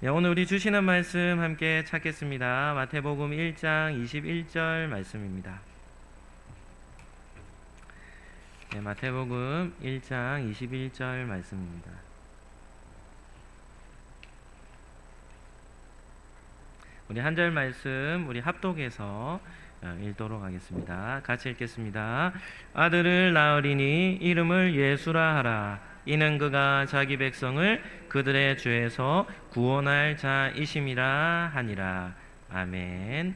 예, 오늘 우리 주시는 말씀 함께 찾겠습니다. 마태복음 1장 21절 말씀입니다. 네, 마태복음 1장 21절 말씀입니다. 우리 한 절 말씀 우리 합독해서 어, 읽도록 하겠습니다. 같이 읽겠습니다. 아들을 낳으리니 이름을 예수라 하라. 이는 그가 자기 백성을 그들의 죄에서 구원할 자이심이라 하니라. 아멘.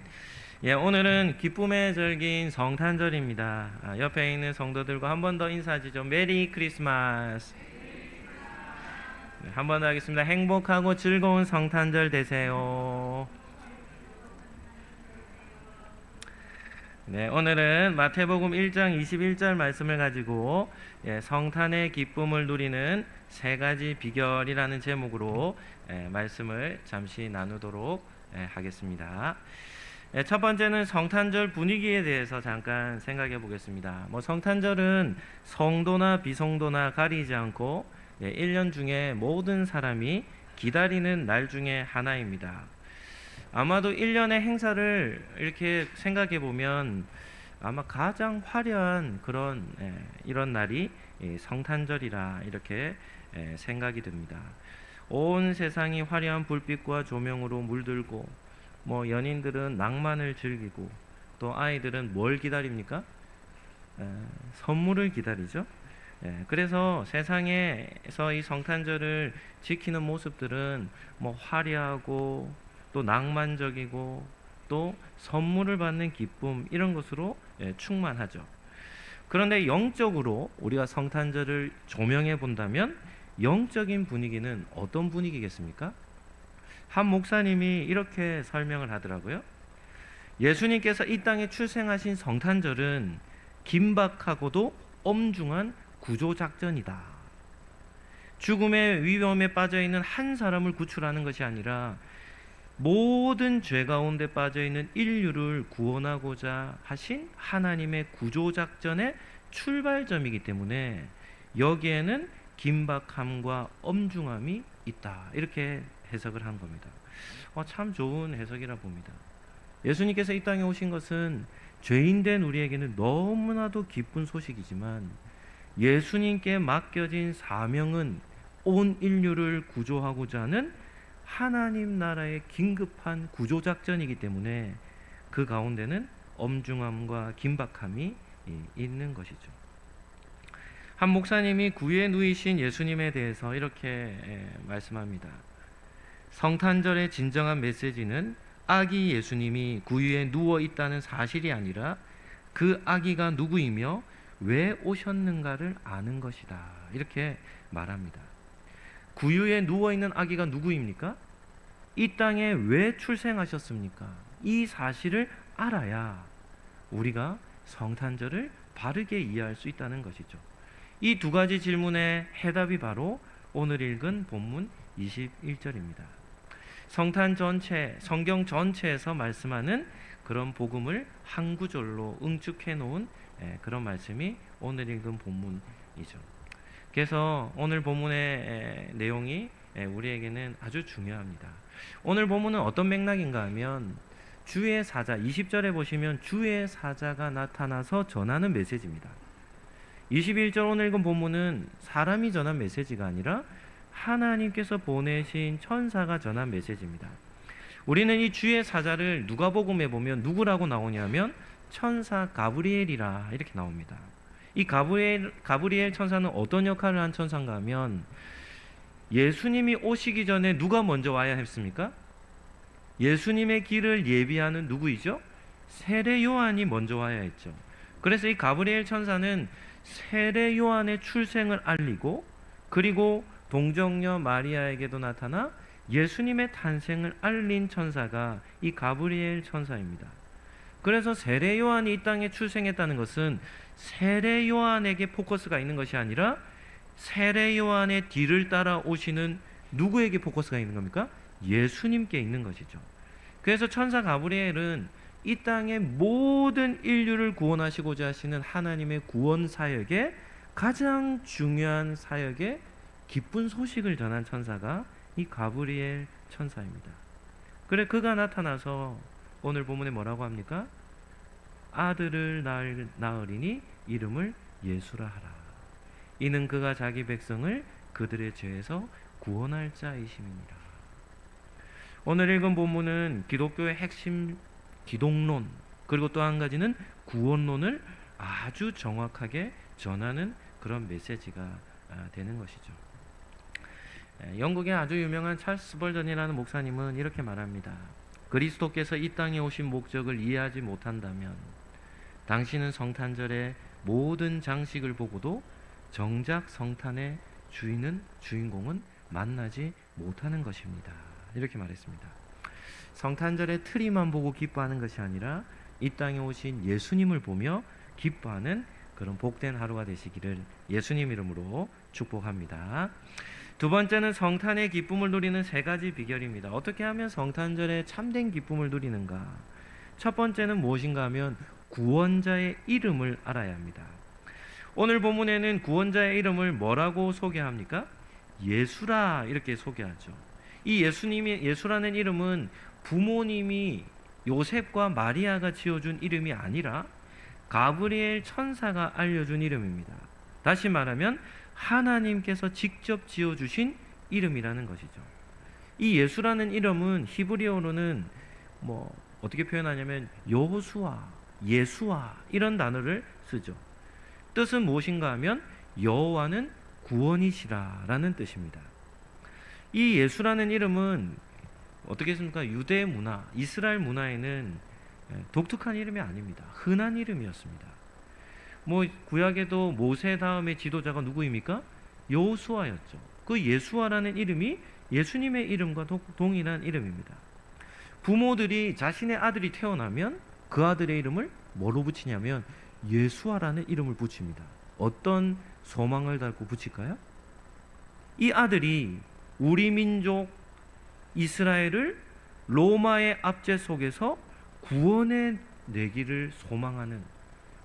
예, 오늘은 기쁨의 절기인 성탄절입니다. 아, 옆에 있는 성도들과 한 번 더 인사하시죠. 메리 크리스마스. 네, 한번 더 하겠습니다. 행복하고 즐거운 성탄절 되세요. 네, 오늘은 마태복음 1장 21절 말씀을 가지고 예, 성탄의 기쁨을 누리는 세 가지 비결이라는 제목으로 예, 말씀을 잠시 나누도록 예, 하겠습니다. 예, 첫 번째는 성탄절 분위기에 대해서 잠깐 생각해 보겠습니다. 뭐 성탄절은 성도나 비성도나 가리지 않고 예, 1년 중에 모든 사람이 기다리는 날 중에 하나입니다. 아마도 1년의 행사를 이렇게 생각해 보면 아마 가장 화려한 그런 예, 이런 날이 이 성탄절이라 이렇게 예, 생각이 듭니다. 온 세상이 화려한 불빛과 조명으로 물들고 뭐 연인들은 낭만을 즐기고 또 아이들은 뭘 기다립니까? 에, 선물을 기다리죠. 예, 그래서 세상에서 이 성탄절을 지키는 모습들은 뭐 화려하고 또 낭만적이고 또 선물을 받는 기쁨 이런 것으로 예, 충만하죠. 그런데 영적으로 우리가 성탄절을 조명해 본다면 영적인 분위기는 어떤 분위기겠습니까? 한 목사님이 이렇게 설명을 하더라고요. 예수님께서 이 땅에 출생하신 성탄절은 긴박하고도 엄중한 구조 작전이다. 죽음의 위험에 빠져 있는 한 사람을 구출하는 것이 아니라 모든 죄 가운데 빠져 있는 인류를 구원하고자 하신 하나님의 구조 작전의 출발점이기 때문에 여기에는 긴박함과 엄중함이 있다. 이렇게 해석을 한 겁니다. 어, 참 좋은 해석이라 봅니다. 예수님께서 이 땅에 오신 것은 죄인된 우리에게는 너무나도 기쁜 소식이지만 예수님께 맡겨진 사명은 온 인류를 구조하고자 하는 하나님 나라의 긴급한 구조 작전이기 때문에 그 가운데는 엄중함과 긴박함이 있는 것이죠. 한 목사님이 구유에 누이신 예수님에 대해서 이렇게 말씀합니다. 성탄절의 진정한 메시지는 아기 예수님이 구유에 누워 있다는 사실이 아니라 그 아기가 누구이며 왜 오셨는가를 아는 것이다. 이렇게 말합니다. 구유에 누워 있는 아기가 누구입니까? 이 땅에 왜 출생하셨습니까? 이 사실을 알아야 우리가 성탄절을 바르게 이해할 수 있다는 것이죠. 이 두 가지 질문의 해답이 바로 오늘 읽은 본문 21절입니다. 성탄 전체, 성경 전체에서 말씀하는 그런 복음을 한 구절로 응축해 놓은 예, 그런 말씀이 오늘 읽은 본문이죠. 그래서 오늘 본문의 내용이 예, 우리에게는 아주 중요합니다. 오늘 본문은 어떤 맥락인가 하면 주의 사자 20절에 보시면 주의 사자가 나타나서 전하는 메시지입니다. 21절 오늘 읽은 본문은 사람이 전한 메시지가 아니라 하나님께서 보내신 천사가 전한 메시지입니다. 우리는 이 주의 사자를 누가복음에 보면 누구라고 나오냐면 천사 가브리엘이라 이렇게 나옵니다. 이 가브리엘 가브리엘 천사는 어떤 역할을 한 천사인가 하면 예수님이 오시기 전에 누가 먼저 와야 했습니까? 예수님의 길을 예비하는 누구이죠? 세례 요한이 먼저 와야 했죠. 그래서 이 가브리엘 천사는 세례 요한의 출생을 알리고 그리고 동정녀 마리아에게도 나타나 예수님의 탄생을 알린 천사가 이 가브리엘 천사입니다. 그래서 세례 요한이 이 땅에 출생했다는 것은 세례 요한에게 포커스가 있는 것이 아니라 세례 요한의 뒤를 따라 오시는 누구에게 포커스가 있는 겁니까? 예수님께 있는 것이죠. 그래서 천사 가브리엘은 이 땅의 모든 인류를 구원하시고자 하시는 하나님의 구원 사역에 가장 중요한 사역에 기쁜 소식을 전한 천사가 이 가브리엘 천사입니다. 그래 그가 나타나서 오늘 본문에 뭐라고 합니까? 아들을 낳으리니 이름을 예수라 하라. 이는 그가 자기 백성을 그들의 죄에서 구원할 자이심이니라. 오늘 읽은 본문은 기독교의 핵심 기독론 그리고 또 한 가지는 구원론을 아주 정확하게 전하는 그런 메시지가 아, 되는 것이죠. 에, 영국의 아주 유명한 찰스 벌전이라는 목사님은 이렇게 말합니다. 그리스도께서 이 땅에 오신 목적을 이해하지 못한다면 당신은 성탄절의 모든 장식을 보고도 정작 성탄의 주인은 주인공은 만나지 못하는 것입니다. 이렇게 말했습니다. 성탄절의 트리만 보고 기뻐하는 것이 아니라 이 땅에 오신 예수님을 보며 기뻐하는 그런 복된 하루가 되시기를 예수님 이름으로 축복합니다. 두 번째는 성탄의 기쁨을 누리는 세 가지 비결입니다. 어떻게 하면 성탄절에 참된 기쁨을 누리는가? 첫 번째는 무엇인가 하면 구원자의 이름을 알아야 합니다. 오늘 본문에는 구원자의 이름을 뭐라고 소개합니까? 예수라 이렇게 소개하죠. 이 예수님이 예수라는 이름은 부모님이 요셉과 마리아가 지어준 이름이 아니라 가브리엘 천사가 알려준 이름입니다. 다시 말하면 하나님께서 직접 지어주신 이름이라는 것이죠. 이 예수라는 이름은 히브리어로는 뭐 어떻게 표현하냐면 여호수아, 예수아 이런 단어를 쓰죠. 뜻은 무엇인가 하면 여호와는 구원이시라라는 뜻입니다. 이 예수라는 이름은 어떻게 했습니까? 유대 문화, 이스라엘 문화에는 예, 독특한 이름이 아닙니다. 흔한 이름이었습니다. 뭐 구약에도 모세 다음에 지도자가 누구입니까? 여호수아였죠. 그 예수아라는 이름이 예수님의 이름과 동일한 이름입니다. 부모들이 자신의 아들이 태어나면 그 아들의 이름을 뭐로 붙이냐면 예수아라는 이름을 붙입니다. 어떤 소망을 달고 붙일까요? 이 아들이 우리 민족 이스라엘을 로마의 압제 속에서 구원해 내기를 소망하는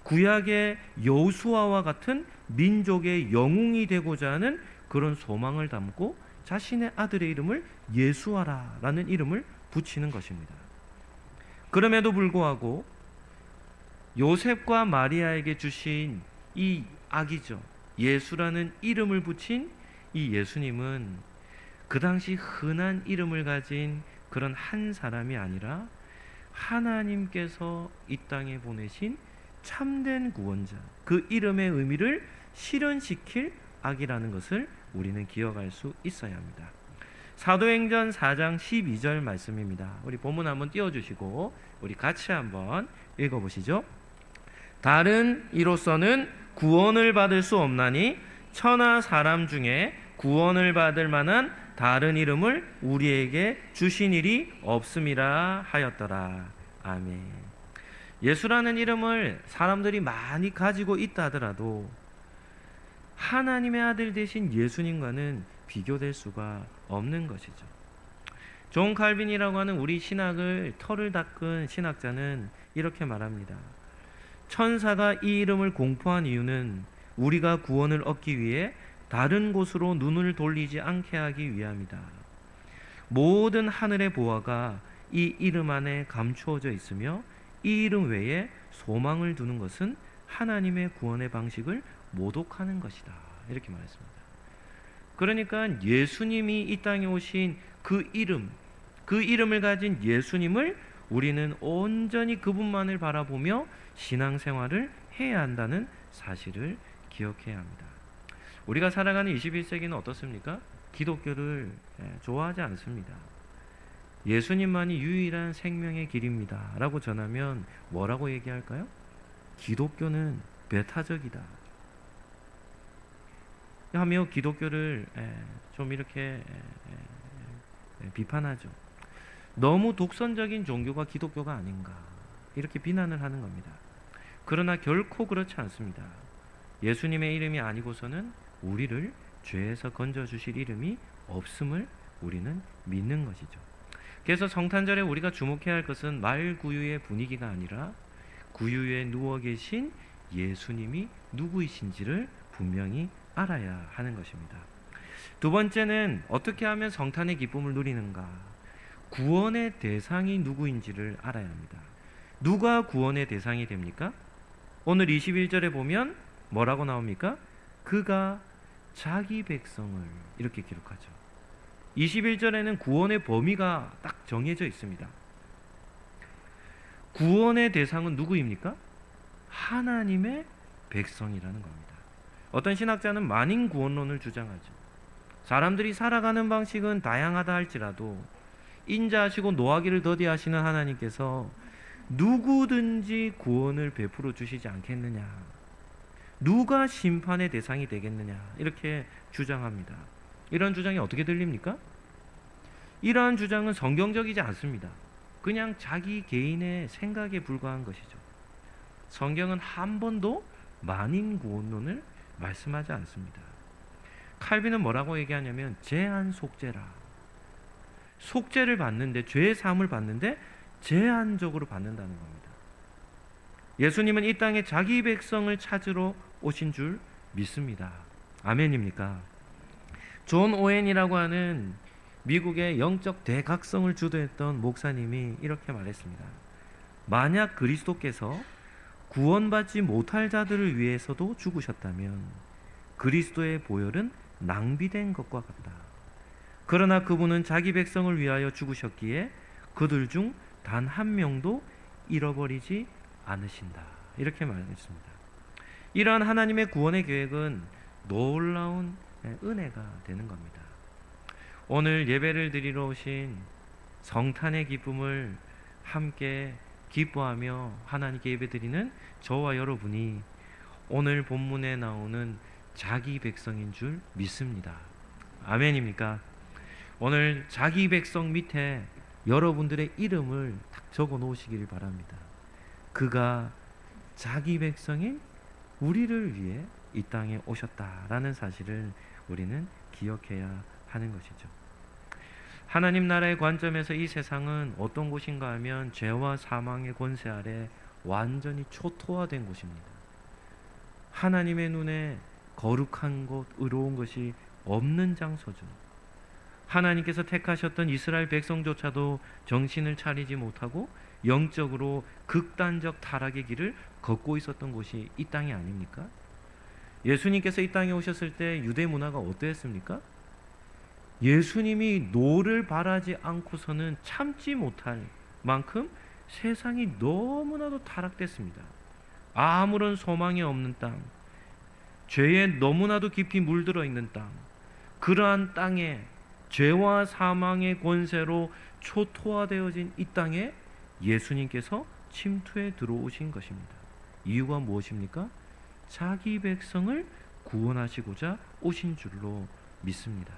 구약의 여호수아와 같은 민족의 영웅이 되고자 하는 그런 소망을 담고 자신의 아들의 이름을 예수아라라는 이름을 붙이는 것입니다. 그럼에도 불구하고 요셉과 마리아에게 주신 이 아기죠. 예수라는 이름을 붙인 이 예수님은 그 당시 흔한 이름을 가진 그런 한 사람이 아니라 하나님께서 이 땅에 보내신 참된 구원자, 그 이름의 의미를 실현시킬 악이라는 것을 우리는 기억할 수 있어야 합니다. 사도행전 4장 12절 말씀입니다. 우리 본문 한번 띄워주시고 우리 같이 한번 읽어보시죠. 다른 이로서는 구원을 받을 수 없나니 천하 사람 중에 구원을 받을 만한 다른 이름을 우리에게 주신 일이 없음이라 하였더라. 아멘. 예수라는 이름을 사람들이 많이 가지고 있다 하더라도 하나님의 아들 대신 예수님과는 비교될 수가 없는 것이죠. 존 칼빈이라고 하는 우리 신학을 털을 닦은 신학자는 이렇게 말합니다. 천사가 이 이름을 공포한 이유는 우리가 구원을 얻기 위해 다른 곳으로 눈을 돌리지 않게 하기 위함이다. 모든 하늘의 보화가 이 이름 안에 감추어져 있으며 이 이름 외에 소망을 두는 것은 하나님의 구원의 방식을 모독하는 것이다. 이렇게 말했습니다. 그러니까 예수님이 이 땅에 오신 그 이름, 그 이름을 가진 예수님을 우리는 온전히 그분만을 바라보며 신앙생활을 해야 한다는 사실을 기억해야 합니다. 우리가 살아가는 21세기는 어떻습니까? 기독교를 예, 좋아하지 않습니다. 예수님만이 유일한 생명의 길입니다. 라고 전하면 뭐라고 얘기할까요? 기독교는 배타적이다. 하며 기독교를 좀 이렇게 비판하죠. 너무 독선적인 종교가 기독교가 아닌가. 이렇게 비난을 하는 겁니다. 그러나 결코 그렇지 않습니다. 예수님의 이름이 아니고서는 우리를 죄에서 건져 주실 이름이 없음을 우리는 믿는 것이죠. 그래서 성탄절에 우리가 주목해야 할 것은 말 구유의 분위기가 아니라 구유에 누워 계신 예수님이 누구이신지를 분명히 알아야 하는 것입니다. 두 번째는 어떻게 하면 성탄의 기쁨을 누리는가? 구원의 대상이 누구인지를 알아야 합니다. 누가 구원의 대상이 됩니까? 오늘 21절에 보면 뭐라고 나옵니까? 그가 자기 백성을 이렇게 기록하죠. 21절에는 구원의 범위가 딱 정해져 있습니다. 구원의 대상은 누구입니까? 하나님의 백성이라는 겁니다. 어떤 신학자는 만인 구원론을 주장하죠. 사람들이 살아가는 방식은 다양하다 할지라도 인자하시고 노하기를 더디하시는 하나님께서 누구든지 구원을 베풀어 주시지 않겠느냐. 누가 심판의 대상이 되겠느냐. 이렇게 주장합니다. 이런 주장이 어떻게 들립니까? 이러한 주장은 성경적이지 않습니다. 그냥 자기 개인의 생각에 불과한 것이죠. 성경은 한 번도 만인 구원론을 말씀하지 않습니다. 칼빈은 뭐라고 얘기하냐면 제한 속죄라. 속죄를 받는데 죄의 사함을 받는데 제한적으로 받는다는 겁니다. 예수님은 이 땅에 자기 백성을 찾으러 오신 줄 믿습니다. 아멘입니까? 존 오웬이라고 하는 미국의 영적 대각성을 주도했던 목사님이 이렇게 말했습니다. 만약 그리스도께서 구원받지 못할 자들을 위해서도 죽으셨다면 그리스도의 보혈은 낭비된 것과 같다. 그러나 그분은 자기 백성을 위하여 죽으셨기에 그들 중 단 한 명도 잃어버리지 않으신다. 이렇게 말했습니다. 이러한 하나님의 구원의 계획은 놀라운 은혜가 되는 겁니다. 오늘 예배를 드리러 오신 성탄의 기쁨을 함께 기뻐하며 하나님께 예배드리는 저와 여러분이 오늘 본문에 나오는 자기 백성인 줄 믿습니다. 아멘입니까? 오늘 자기 백성 밑에 여러분들의 이름을 딱 적어 놓으시길 바랍니다. 그가 자기 백성인 우리를 위해 이 땅에 오셨다라는 사실을 우리는 기억해야 하는 것이죠. 하나님 나라의 관점에서 이 세상은 어떤 곳인가 하면 죄와 사망의 권세 아래 완전히 초토화된 곳입니다. 하나님의 눈에 거룩한 것, 의로운 것이 없는 장소죠. 하나님께서 택하셨던 이스라엘 백성조차도 정신을 차리지 못하고 영적으로 극단적 타락의 길을 걷고 있었던 곳이 이 땅이 아닙니까? 예수님께서 이 땅에 오셨을 때 유대 문화가 어떠했습니까? 예수님이 노를 바라지 않고서는 참지 못할 만큼 세상이 너무나도 타락됐습니다. 아무런 소망이 없는 땅, 죄에 너무나도 깊이 물들어 있는 땅, 그러한 땅에 죄와 사망의 권세로 초토화되어진 이 땅에 예수님께서 침투해 들어오신 것입니다. 이유가 무엇입니까? 자기 백성을 구원하시고자 오신 줄로 믿습니다.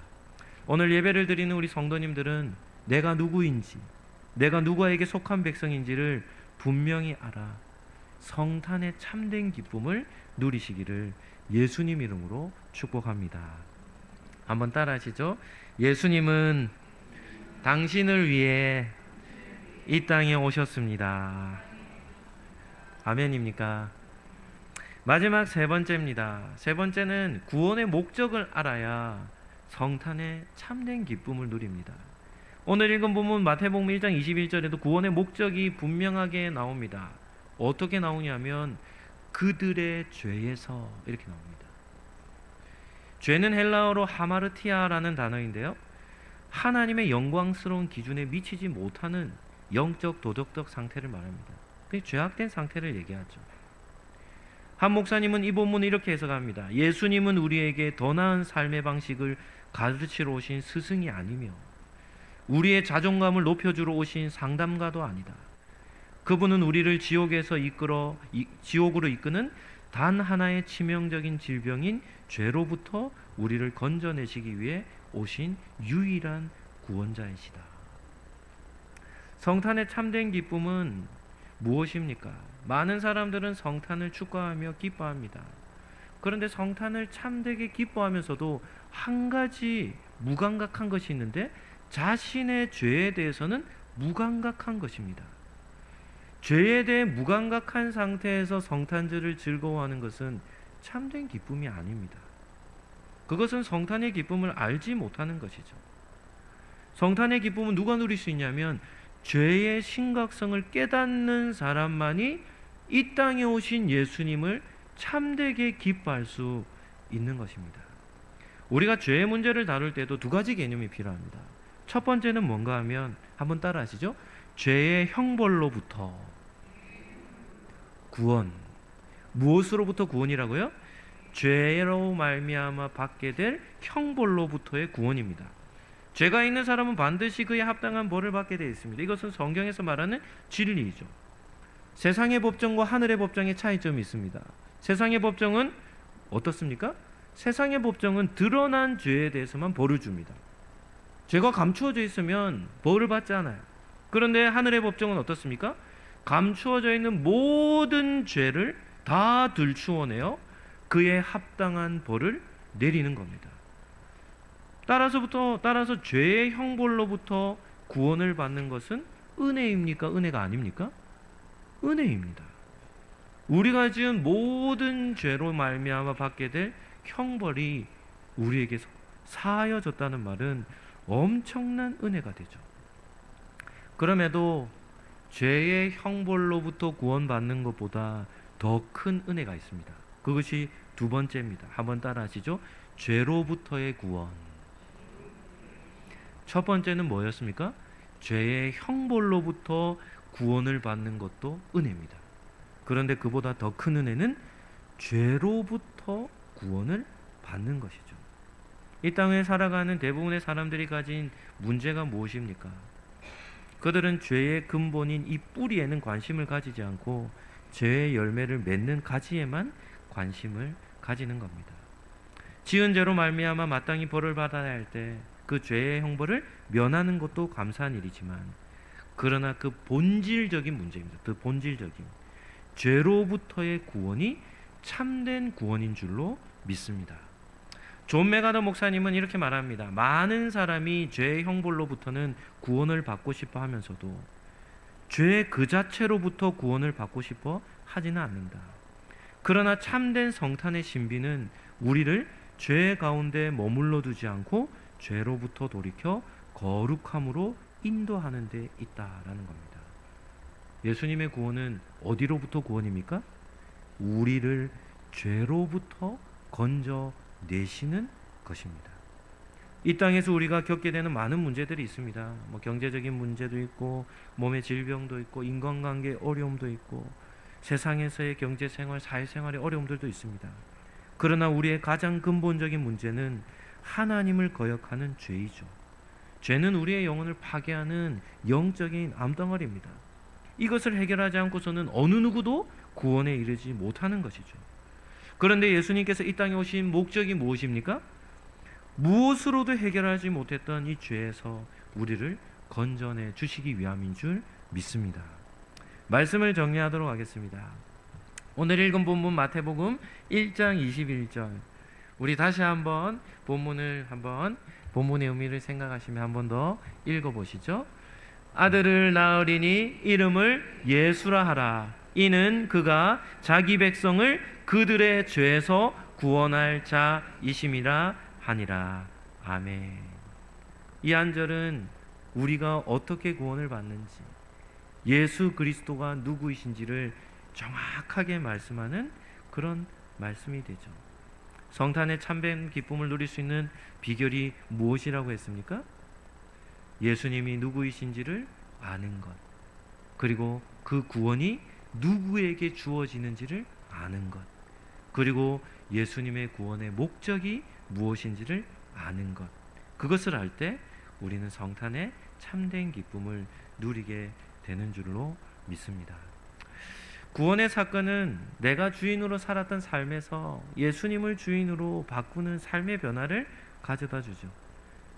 오늘 예배를 드리는 우리 성도님들은 내가 누구인지, 내가 누구에게 속한 백성인지를 분명히 알아 성탄의 참된 기쁨을 누리시기를 예수님 이름으로 축복합니다. 한번 따라하시죠. 예수님은 당신을 위해 이 땅에 오셨습니다. 아멘입니까? 마지막 세 번째입니다. 세 번째는 구원의 목적을 알아야 성탄의 참된 기쁨을 누립니다. 오늘 읽은 본문 마태복음 1장 21절에도 구원의 목적이 분명하게 나옵니다. 어떻게 나오냐면 그들의 죄에서 이렇게 나옵니다. 죄는 헬라어로 하마르티아라는 단어인데요. 하나님의 영광스러운 기준에 미치지 못하는 영적 도덕적 상태를 말합니다. 그 죄악된 상태를 얘기하죠. 한 목사님은 이 본문을 이렇게 해석합니다. 예수님은 우리에게 더 나은 삶의 방식을 가르치러 오신 스승이 아니며 우리의 자존감을 높여주러 오신 상담가도 아니다. 그분은 우리를 지옥에서 이끌어 이, 지옥으로 이끄는 단 하나의 치명적인 질병인 죄로부터 우리를 건져내시기 위해 오신 유일한 구원자이시다. 성탄의 참된 기쁨은 무엇입니까? 많은 사람들은 성탄을 축하하며 기뻐합니다. 그런데 성탄을 참되게 기뻐하면서도 한 가지 무감각한 것이 있는데 자신의 죄에 대해서는 무감각한 것입니다. 죄에 대해 무감각한 상태에서 성탄절을 즐거워하는 것은 참된 기쁨이 아닙니다. 그것은 성탄의 기쁨을 알지 못하는 것이죠. 성탄의 기쁨은 누가 누릴 수 있냐면 죄의 심각성을 깨닫는 사람만이 이 땅에 오신 예수님을 참되게 기뻐할 수 있는 것입니다. 우리가 죄의 문제를 다룰 때도 두 가지 개념이 필요합니다. 첫 번째는 뭔가 하면 한번 따라 하시죠. 죄의 형벌로부터 구원. 무엇으로부터 구원이라고요? 죄로 말미암아 받게 될 형벌로부터의 구원입니다. 죄가 있는 사람은 반드시 그에 합당한 벌을 받게 되어 있습니다. 이것은 성경에서 말하는 진리이죠. 세상의 법정과 하늘의 법정의 차이점이 있습니다. 세상의 법정은 어떻습니까? 세상의 법정은 드러난 죄에 대해서만 벌을 줍니다. 죄가 감추어져 있으면 벌을 받지 않아요. 그런데 하늘의 법정은 어떻습니까? 감추어져 있는 모든 죄를 다 들추어내어 그에 합당한 벌을 내리는 겁니다. 따라서부터 따라서 죄의 형벌로부터 구원을 받는 것은 은혜입니까? 은혜가 아닙니까? 은혜입니다. 우리가 지은 모든 죄로 말미암아 받게 될 형벌이 우리에게 사하여졌다는 말은 엄청난 은혜가 되죠. 그럼에도 죄의 형벌로부터 구원받는 것보다 더 큰 은혜가 있습니다. 그것이 두 번째입니다. 한번 따라 하시죠. 죄로부터의 구원. 첫 번째는 뭐였습니까? 죄의 형벌로부터 구원을 받는 것도 은혜입니다. 그런데 그보다 더 큰 은혜는 죄로부터 구원을 받는 것이죠. 이 땅에 살아가는 대부분의 사람들이 가진 문제가 무엇입니까? 그들은 죄의 근본인 이 뿌리에는 관심을 가지지 않고 죄의 열매를 맺는 가지에만 관심을 가지는 겁니다. 지은 죄로 말미암아 마땅히 벌을 받아야 할 때 그 죄의 형벌을 면하는 것도 감사한 일이지만 그러나 그 본질적인 문제입니다. 그 본질적인 죄로부터의 구원이 참된 구원인 줄로 믿습니다. 존 메가더 목사님은 이렇게 말합니다. 많은 사람이 죄의 형벌로부터는 구원을 받고 싶어 하면서도 죄 그 자체로부터 구원을 받고 싶어 하지는 않는다. 그러나 참된 성탄의 신비는 우리를 죄 가운데 머물러 두지 않고 죄로부터 돌이켜 거룩함으로 인도하는 데 있다라는 겁니다. 예수님의 구원은 어디로부터 구원입니까? 우리를 죄로부터 건져 내시는 것입니다. 이 땅에서 우리가 겪게 되는 많은 문제들이 있습니다. 뭐 경제적인 문제도 있고 몸의 질병도 있고 인간관계 어려움도 있고 세상에서의 경제 생활, 사회 생활의 어려움들도 있습니다. 그러나 우리의 가장 근본적인 문제는 하나님을 거역하는 죄이죠. 죄는 우리의 영혼을 파괴하는 영적인 암덩어리입니다. 이것을 해결하지 않고서는 어느 누구도 구원에 이르지 못하는 것이죠. 그런데 예수님께서 이 땅에 오신 목적이 무엇입니까? 무엇으로도 해결하지 못했던 이 죄에서 우리를 건져내 주시기 위함인 줄 믿습니다. 말씀을 정리하도록 하겠습니다. 오늘 읽은 본문 마태복음 1장 21절. 우리 다시 한번 본문을 한번 본문의 의미를 생각하시며 한 번 더 읽어 보시죠. 아들을 낳으리니 이름을 예수라 하라. 이는 그가 자기 백성을 그들의 죄에서 구원할 자이심이라 하니라. 아멘. 이 한절은 우리가 어떻게 구원을 받는지 예수 그리스도가 누구이신지를 정확하게 말씀하는 그런 말씀이 되죠. 성탄의 참된 기쁨을 누릴 수 있는 비결이 무엇이라고 했습니까? 예수님이 누구이신지를 아는 것. 그리고 그 구원이 누구에게 주어지는지를 아는 것. 그리고 예수님의 구원의 목적이 무엇인지를 아는 것. 그것을 알 때 우리는 성탄의 참된 기쁨을 누리게 되는 줄로 믿습니다. 구원의 사건은 내가 주인으로 살았던 삶에서 예수님을 주인으로 바꾸는 삶의 변화를 가져다 주죠.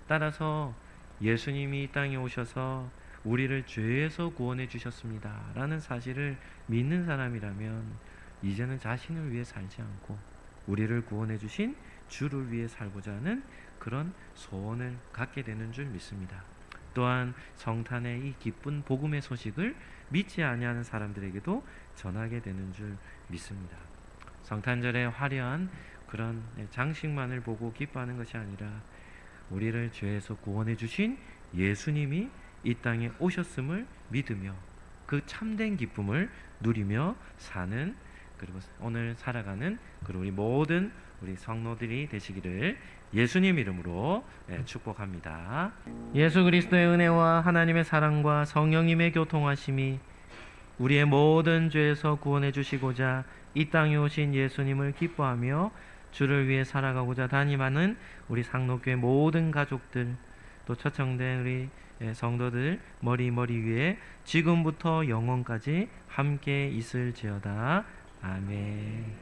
따라서 예수님이 이 땅에 오셔서 우리를 죄에서 구원해 주셨습니다. 라는 사실을 믿는 사람이라면 이제는 자신을 위해 살지 않고 우리를 구원해 주신 주를 위해 살고자 하는 그런 소원을 갖게 되는 줄 믿습니다. 또한 성탄의 이 기쁜 복음의 소식을 믿지 아니하는 사람들에게도 전하게 되는 줄 믿습니다. 성탄절의 화려한 그런 예, 장식만을 보고 기뻐하는 것이 아니라 우리를 죄에서 구원해 주신 예수님이 이 땅에 오셨음을 믿으며 그 참된 기쁨을 누리며 사는 그리고 오늘 살아가는 그리고 우리 모든 우리 성도들이 되시기를 예수님 이름으로 예, 축복합니다. 예수 그리스도의 은혜와 하나님의 사랑과 성령님의 교통하심이 우리의 모든 죄에서 구원해 주시고자 이 땅에 오신 예수님을 기뻐하며 주를 위해 살아가고자 다짐하는 우리 상록교회 모든 가족들 또 초청된 우리 예, 성도들 머리 머리 위에 지금부터 영원까지 함께 있을지어다 아멘.